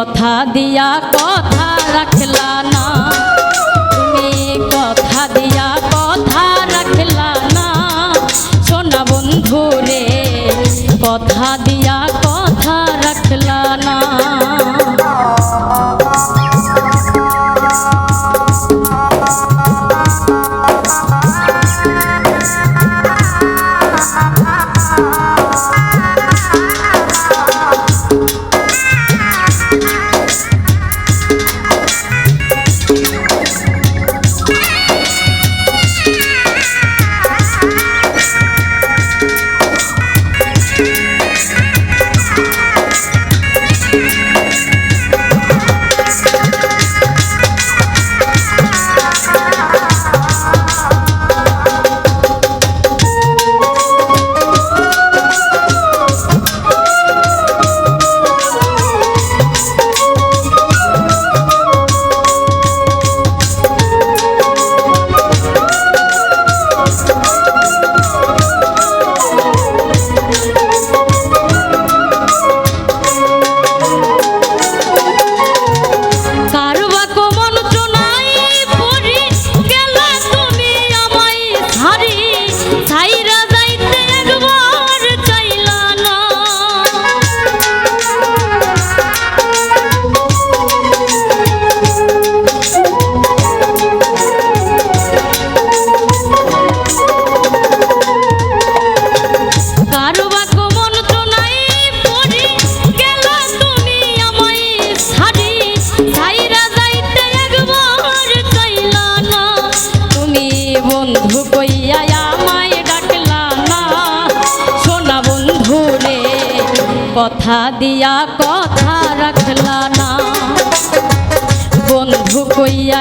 কথা দিয়া বন্ধু কইয়া ডাকলা না। সোনা বন্ধু রে কথা দিয়া কথা রাখলা না। বন্ধু কইয়া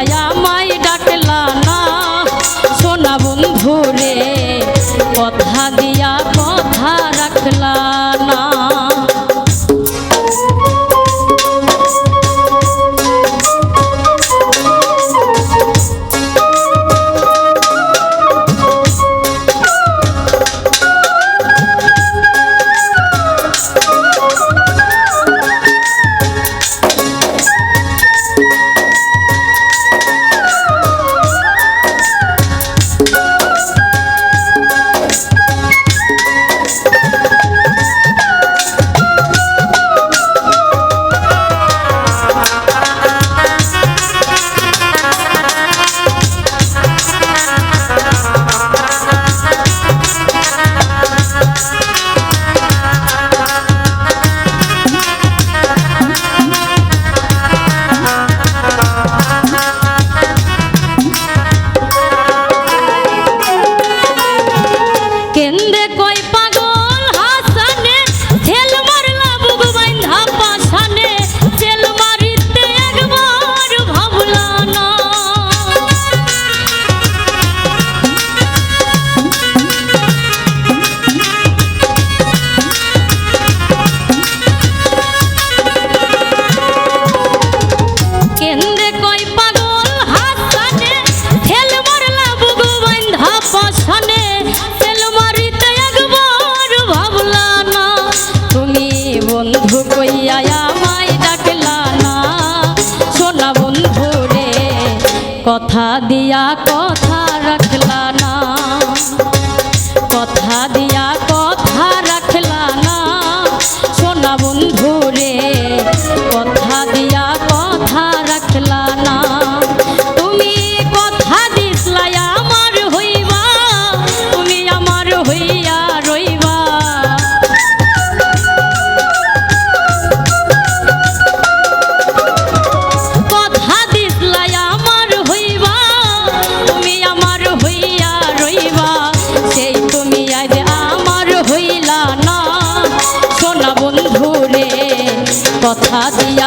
কথা দিয়া কথা কথা দিয়া